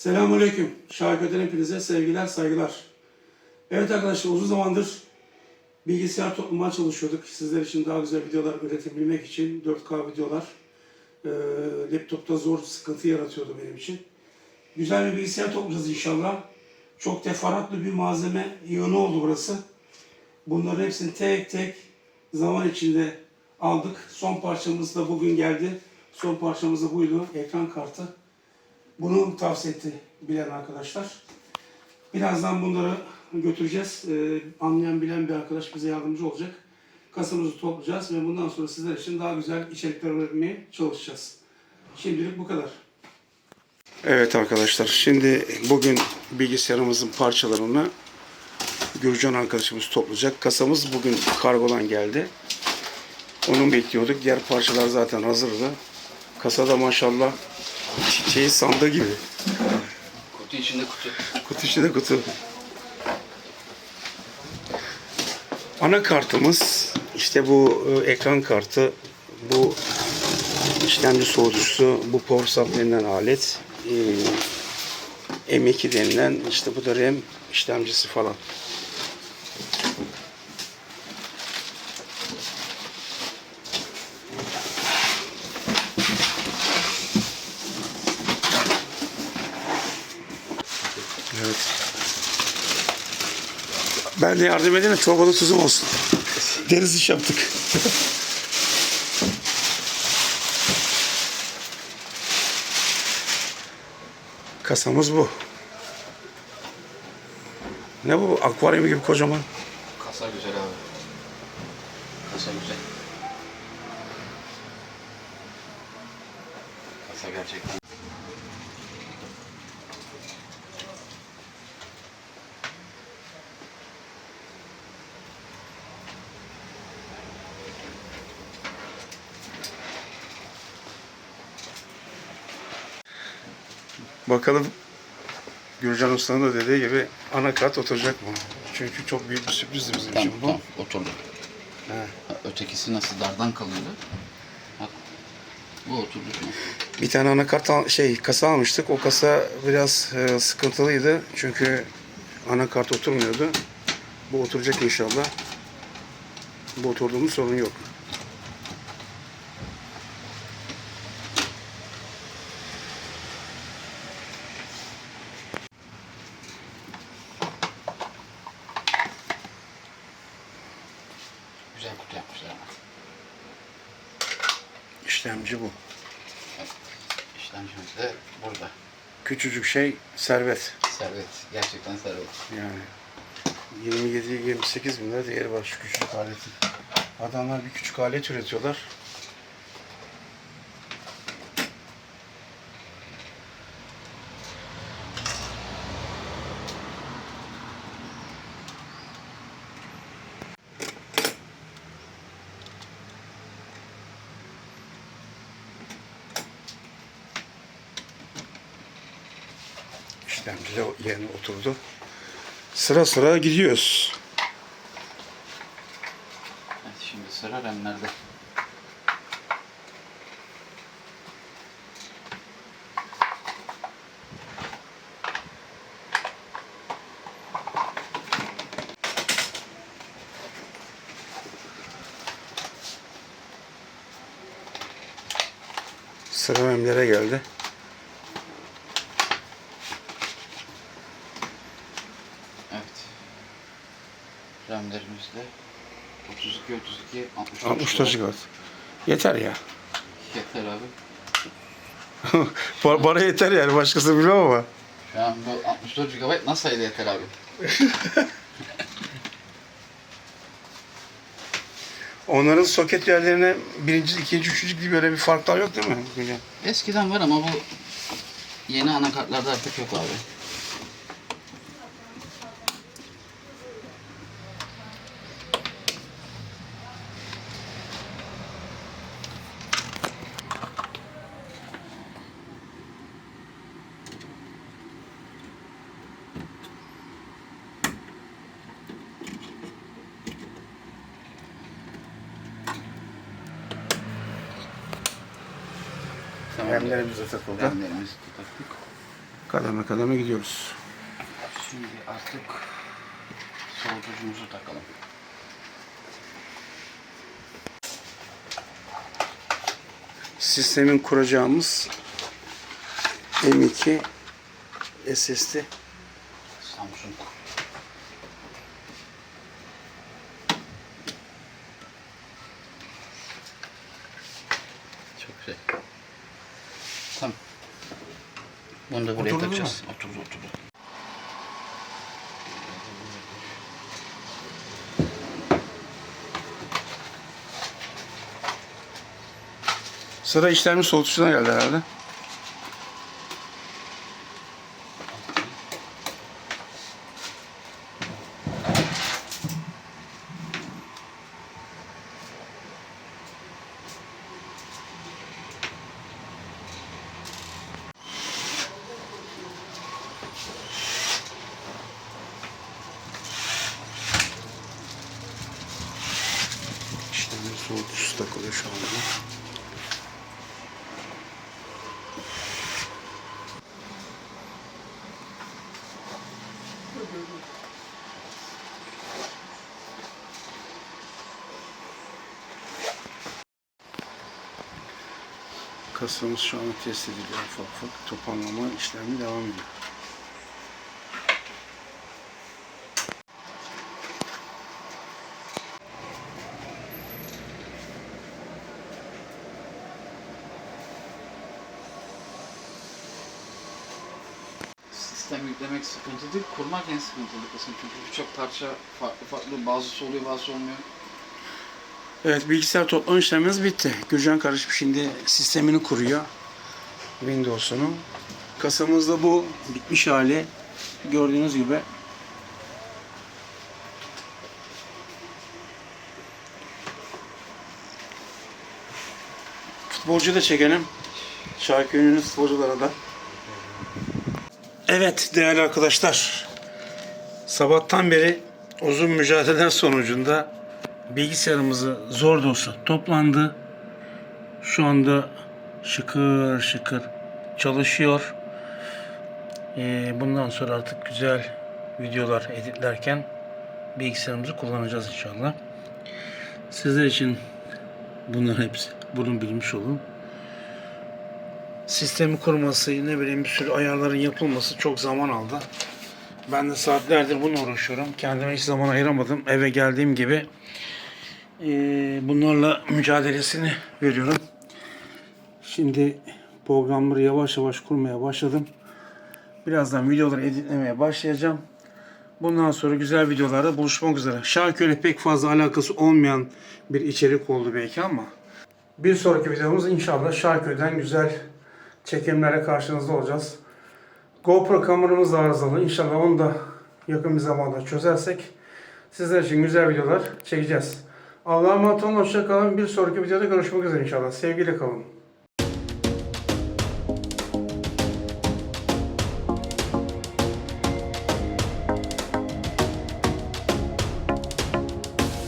Selamünaleyküm. Şarkıdan hepinize sevgiler, saygılar. Evet arkadaşlar uzun zamandır bilgisayar toplumaya çalışıyorduk. Sizler için daha güzel videolar üretebilmek için 4K videolar. Ee, laptopta zor sıkıntı yaratıyordu benim için. Güzel bir bilgisayar toplayacağız inşallah. Çok teferruatlı bir malzeme yığını oldu burası. Bunların hepsini tek tek zaman içinde aldık. Son parçamız da bugün geldi. Son parçamız da buydu. Ekran kartı. Bunu tavsiye etti bilen arkadaşlar. Birazdan bunları götüreceğiz. Ee, anlayan bilen bir arkadaş bize yardımcı olacak. Kasamızı toplayacağız ve bundan sonra sizler için daha güzel içerikler üretmeye çalışacağız. Şimdilik bu kadar. Evet arkadaşlar şimdi bugün bilgisayarımızın parçalarını Gürcan arkadaşımız toplayacak. Kasamız bugün kargodan geldi. Onu bekliyorduk. Diğer parçalar zaten hazırdı. Kasada maşallah çiçeği sandığı gibi. Kutu içinde kutu. Kutu içinde kutu. Anakartımız işte bu e, ekran kartı, bu işlemci soğutucusu, bu power supply denilen alet, e, M2 denilen işte bu da RAM işlemcisi falan. Ben de yardım edeyim de çorbada tuzum olsun. Deniz iş yaptık. Kasamız bu. Ne bu? Akvaryum gibi kocaman. Kasa güzel abi. Kasa güzel. Kasa gerçekten. Bakalım Gürcan Usta'nın da dediği gibi anakart oturacak mı? Çünkü çok büyük bir sürprizdi bizim Tamam, için bu. tamam oturdu. He. Ha, Ötekisi nasıl dardan kalıyordu? Bak. Bu oturdu şu an. Bir tane anakart al- şey kasa almıştık. O kasa biraz e, sıkıntılıydı. Çünkü anakart oturmuyordu. Bu oturacak inşallah. Bu oturduğumuz sorun yok. Güzel kutu yapmışlar ama. İşlemci bu. İşlemcimiz de burada. Küçücük şey servet. Servet. Gerçekten servet. Yani 27-28 bin lira değeri var şu küçücük aletin. Adamlar bir küçük alet üretiyorlar. İşlemci de yerine oturdu. Sıra sıra gidiyoruz. Evet, şimdi sıra remlerde. Sıra memlere geldi. Evet. Remlerimizde 32, 32, 60. 60 GB. Yeter ya. Yeter abi. Ba- Bana yeter yani başkası bilmem ama. Şu an bu 64 GB nasıl ile yeter abi? Onların soket yerlerine birinci, ikinci, üçüncü gibi böyle bir farklar yok değil mi? Eskiden var ama bu yeni anakartlarda artık yok abi. Tamam. Remlerimize takıldı. Remlerimizi taktık. Kademe kademe gidiyoruz. Şimdi artık soğutucumuzu takalım. Sistemin kuracağımız M2 SSD. Samsung. Bunu da buraya Oturdu mu? takacağız. Oturdu oturdu. Sıra işlemci soğutucuna geldi herhalde. İşlemci soğutucusu takılıyor şu anda. Kasamız şu an test ediliyor ufak ufak. Toparlama işlemi devam ediyor. Yüklemek sıkıntı değil, kurmak en sıkıntılı kısım. Çünkü birçok parça farklı farklı, bazısı oluyor, bazısı olmuyor. Evet bilgisayar toplama işlemimiz bitti. Gürcan karışıp şimdi sistemini kuruyor. Windows'unu. Kasamızda bu bitmiş hali. Gördüğünüz gibi. Futbolcu da çekelim. Şarkı ünlü futbolculara da. Evet değerli arkadaşlar. Sabahtan beri uzun mücadeleler sonucunda bilgisayarımızı zor da olsa toplandı. Şu anda şıkır şıkır çalışıyor. Ee, bundan sonra artık güzel videolar editlerken bilgisayarımızı kullanacağız inşallah. Sizler için bunların hepsi bunu bilmiş olun. Sistemi kurması, ne bileyim bir sürü ayarların yapılması çok zaman aldı. Ben de saatlerdir bununla uğraşıyorum. Kendime hiç zaman ayıramadım. Eve geldiğim gibi eee, bunlarla mücadelesini veriyorum. Şimdi programları yavaş yavaş kurmaya başladım. Birazdan videoları editlemeye başlayacağım. Bundan sonra güzel videolarda buluşmak üzere. Şarköy'le pek fazla alakası olmayan bir içerik oldu belki ama bir sonraki videomuz inşallah Şarköy'den güzel çekimlere karşınızda olacağız. GoPro kameramız da arızalı. İnşallah onu da yakın bir zamanda çözersek sizler için güzel videolar çekeceğiz. Allah'a emanet olun. Hoşça kalın. Bir sonraki videoda görüşmek üzere inşallah. Sevgiyle kalın.